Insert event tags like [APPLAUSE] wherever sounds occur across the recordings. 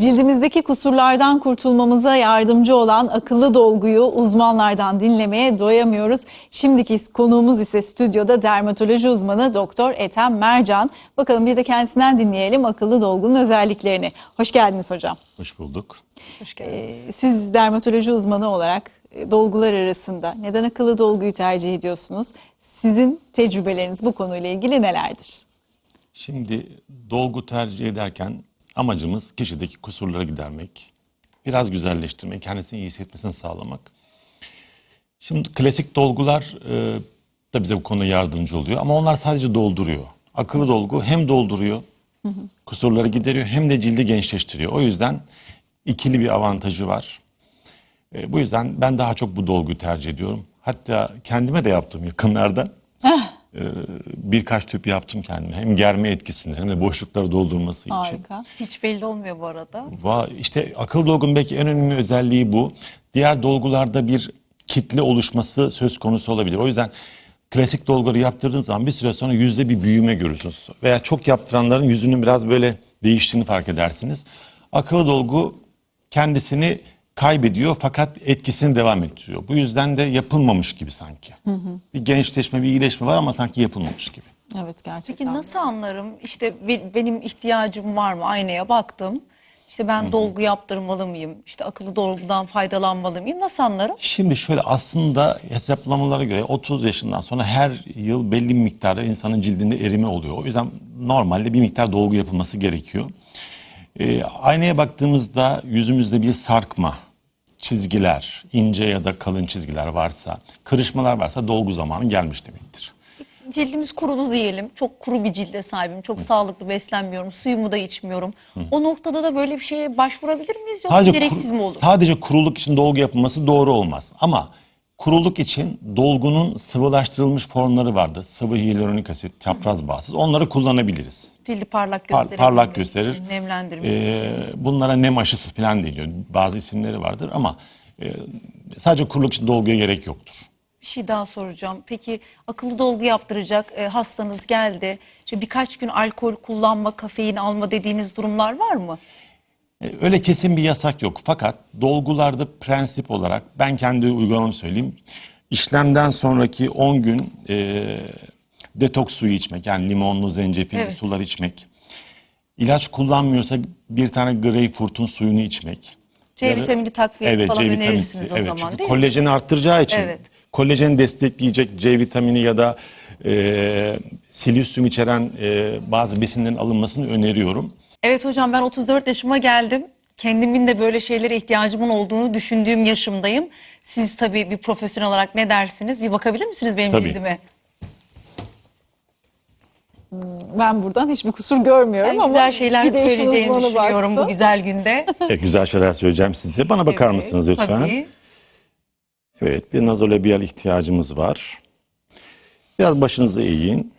Cildimizdeki kusurlardan kurtulmamıza yardımcı olan akıllı dolguyu uzmanlardan dinlemeye doyamıyoruz. Şimdiki konuğumuz ise stüdyoda dermatoloji uzmanı Doktor Ethem Mercan. Bakalım bir de kendisinden dinleyelim akıllı dolgunun özelliklerini. Hoş geldiniz hocam. Hoş bulduk. Ee, Siz dermatoloji uzmanı olarak e, dolgular arasında neden akıllı dolguyu tercih ediyorsunuz? Sizin tecrübeleriniz bu konuyla ilgili nelerdir? Şimdi dolgu tercih ederken amacımız kişideki kusurları gidermek, biraz güzelleştirmek, kendisini iyi hissetmesini sağlamak. Şimdi klasik dolgular e, da bize bu konuda yardımcı oluyor ama onlar sadece dolduruyor. Akıllı dolgu hem dolduruyor, kusurları gideriyor hem de cildi gençleştiriyor. O yüzden ikili bir avantajı var. E, bu yüzden ben daha çok bu dolguyu tercih ediyorum. Hatta kendime de yaptım yakınlarda. E, birkaç tüp yaptım kendime. Hem germe etkisini hem de boşlukları doldurması için. Harika. Hiç belli olmuyor bu arada. Va işte akıl dolgunun belki en önemli özelliği bu. Diğer dolgularda bir kitle oluşması söz konusu olabilir. O yüzden klasik dolguları yaptırdığınız zaman bir süre sonra yüzde bir büyüme görürsünüz. Veya çok yaptıranların yüzünün biraz böyle değiştiğini fark edersiniz. Akıllı dolgu kendisini kaybediyor fakat etkisini devam ettiriyor. Bu yüzden de yapılmamış gibi sanki. Bir gençleşme, bir iyileşme var ama sanki yapılmamış gibi. Evet gerçekten. Peki nasıl anlarım? İşte be- benim ihtiyacım var mı? Aynaya baktım. İşte ben dolgu yaptırmalı mıyım? İşte akıllı dolgudan faydalanmalı mıyım? Nasıl anlarım? Şimdi şöyle aslında hesaplamalara göre 30 yaşından sonra her yıl belli bir miktarda insanın cildinde erime oluyor. O yüzden normalde bir miktar dolgu yapılması gerekiyor. Ee, aynaya baktığımızda yüzümüzde bir sarkma, çizgiler, ince ya da kalın çizgiler varsa, kırışmalar varsa dolgu zamanı gelmiş demektir. Cildimiz kurudu diyelim. Çok kuru bir cilde sahibim. Çok sağlıklı beslenmiyorum. Suyumu da içmiyorum. O noktada da böyle bir şeye başvurabilir miyiz? Yoksa gereksiz kuru- mi olur? Sadece kuruluk için dolgu yapılması doğru olmaz. Ama kuruluk için dolgunun sıvılaştırılmış formları vardır. Sıvı hyaluronik asit, çapraz bağsız. Onları kullanabiliriz. Cildi parlak Par- gösterebilmek parlak gösterir. için, nemlendirmek Ee, için. bunlara nem aşısı falan deniyor. Bazı isimleri vardır ama e, sadece kuruluk için dolguya gerek yoktur. Bir şey daha soracağım. Peki akıllı dolgu yaptıracak e, hastanız geldi. İşte birkaç gün alkol kullanma, kafein alma dediğiniz durumlar var mı? E, Öyle kesin bir yasak yok. Fakat dolgularda prensip olarak ben kendi uygulamamı söyleyeyim. İşlemden sonraki 10 gün e, detoks suyu içmek yani limonlu, zencefilli Evet. sular içmek. İlaç kullanmıyorsa bir tane greyfurtun suyunu içmek. C Ya vitamini takviyesi falan C önerirsiniz vitaminisi, o evet, zaman değil mi? kolajeni arttıracağı için Evet. kolajeni destekleyecek C vitamini ya da e, silisyum içeren e, bazı besinlerin alınmasını öneriyorum. Evet hocam ben 34 yaşıma geldim. Kendimin de böyle şeylere ihtiyacımın olduğunu düşündüğüm yaşımdayım. Siz tabii bir profesyonel olarak ne dersiniz? Bir bakabilir misiniz benim Tabii. cildime? Ben buradan hiçbir kusur görmüyorum Ben ama güzel şeyler bir de işin söyleyeceğini uzmanı düşünüyorum bu baksın. güzel günde. [LAUGHS] Evet, güzel şeyler söyleyeceğim size. Bana bakar Evet, mısınız lütfen? Tabii. Evet, bir nazolabiyal ihtiyacımız var. Biraz başınızı eğin,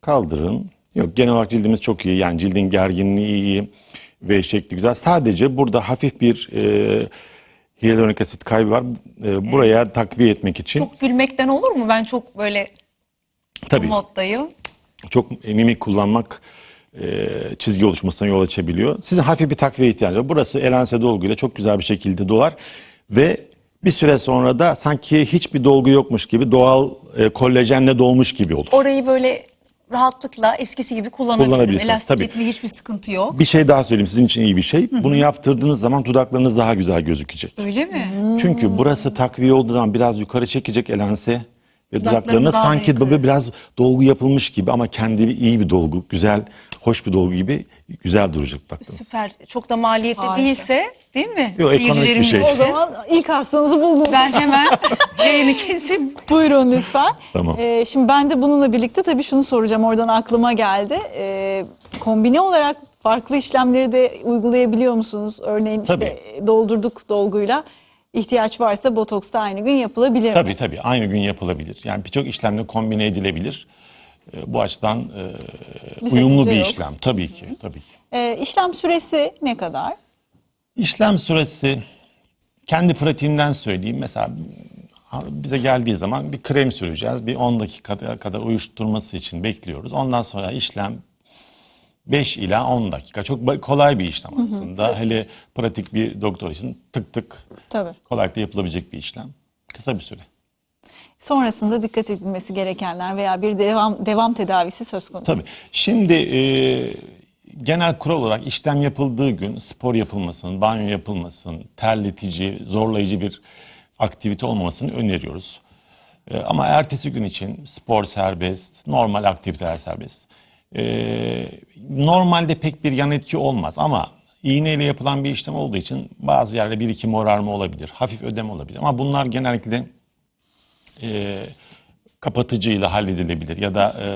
kaldırın. Yok, genel olarak cildimiz çok iyi. Yani cildin gerginliği iyi ve şekli güzel. Sadece burada hafif bir e, hyaluronik asit kaybı var. E, buraya takviye etmek için. Çok gülmekten olur mu? Ben çok böyle tabii moddayım. çok mimik kullanmak e, çizgi oluşmasına yol açabiliyor. Sizin hafif bir takviye ihtiyacı var. Burası elanse dolguyla çok güzel bir şekilde dolar ve bir süre sonra da sanki hiçbir dolgu yokmuş gibi doğal e, kollajenle dolmuş gibi olur. Orayı böyle rahatlıkla eskisi gibi kullanabilirim. Kullanabilirsiniz, Elastikiyetli hiçbir sıkıntı yok. Bir şey daha söyleyeyim sizin için iyi bir şey. Bunu yaptırdığınız zaman dudaklarınız daha güzel gözükecek. Öyle mi? Çünkü burası takviye olduğu zaman biraz yukarı çekecek elanse ve Dudaklarını daha da sanki yukarı. böyle biraz dolgu yapılmış gibi ama kendi iyi bir dolgu, güzel, hoş bir dolgu gibi güzel duracak dudaklarınız. Süper. Çok da maliyetli Harika. değilse değil mi? Yok, ekonomik bir şey. O zaman ilk hastanızı buldunuz. Ben [LAUGHS] hemen yayını kesip Buyurun lütfen. Tamam. Ee, şimdi ben de bununla birlikte tabii şunu soracağım. Oradan aklıma geldi. Ee, kombine olarak farklı işlemleri de uygulayabiliyor musunuz? Örneğin işte Tabii. doldurduk dolguyla. ihtiyaç varsa botoks da aynı gün yapılabilir mi? Tabii tabii aynı gün yapılabilir. Yani birçok işlemle kombine edilebilir. E, Bu açıdan e, Bir uyumlu bir yok. işlem tabii ki tabii ki. Ee, işlem süresi ne kadar? İşlem süresi kendi pratiğimden söyleyeyim. Mesela bize geldiği zaman bir krem süreceğiz. Bir 10 dakika kadar uyuşturması için bekliyoruz. Ondan sonra işlem 5 ila 10 dakika. Çok kolay bir işlem aslında. Hele pratik bir doktor için tık tık Tabii. kolaylıkla yapılabilecek bir işlem. Kısa bir süre. Sonrasında dikkat edilmesi gerekenler veya bir devam devam tedavisi söz konusu. Tabii. Şimdi e, genel kural olarak işlem yapıldığı gün spor yapılmasın, banyo yapılmasın, terletici, zorlayıcı bir aktivite olmamasını öneriyoruz. E, ama ertesi gün için spor serbest, normal aktiviteler serbest. E, normalde pek bir yan etki olmaz ama iğneyle yapılan bir işlem olduğu için bazı yerde bir iki morarma olabilir, hafif ödem olabilir. Ama bunlar genellikle e, kapatıcıyla halledilebilir ya da e,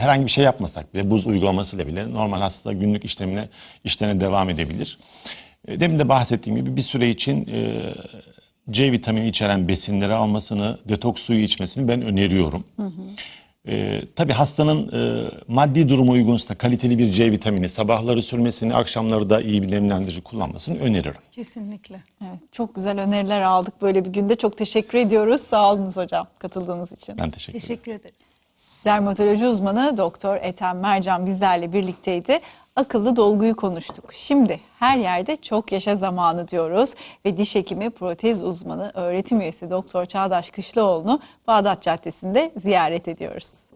herhangi bir şey yapmasak bile buz uygulamasıyla bile normal hasta günlük işlemine işlerine devam edebilir. E, demin de bahsettiğim gibi bir süre için e, C vitamini içeren besinleri almasını, detoks suyu içmesini ben öneriyorum. E, tabii hastanın e, maddi durumu uygunsa kaliteli bir C vitamini sabahları sürmesini, akşamları da iyi bir nemlendirici kullanmasını öneririm. Kesinlikle. Evet, çok güzel öneriler aldık böyle bir günde. Çok teşekkür ediyoruz. Sağ olunuz hocam katıldığınız için. Ben teşekkür ederim. Teşekkür ederiz. Dermatoloji uzmanı Doktor Ethem Mercan bizlerle birlikteydi. Akıllı dolguyu konuştuk. Şimdi her yerde çok yaşa zamanı diyoruz ve diş hekimi protez uzmanı öğretim üyesi Doktor Çağdaş Kışlaoğlu'nu Bağdat Caddesi'nde ziyaret ediyoruz.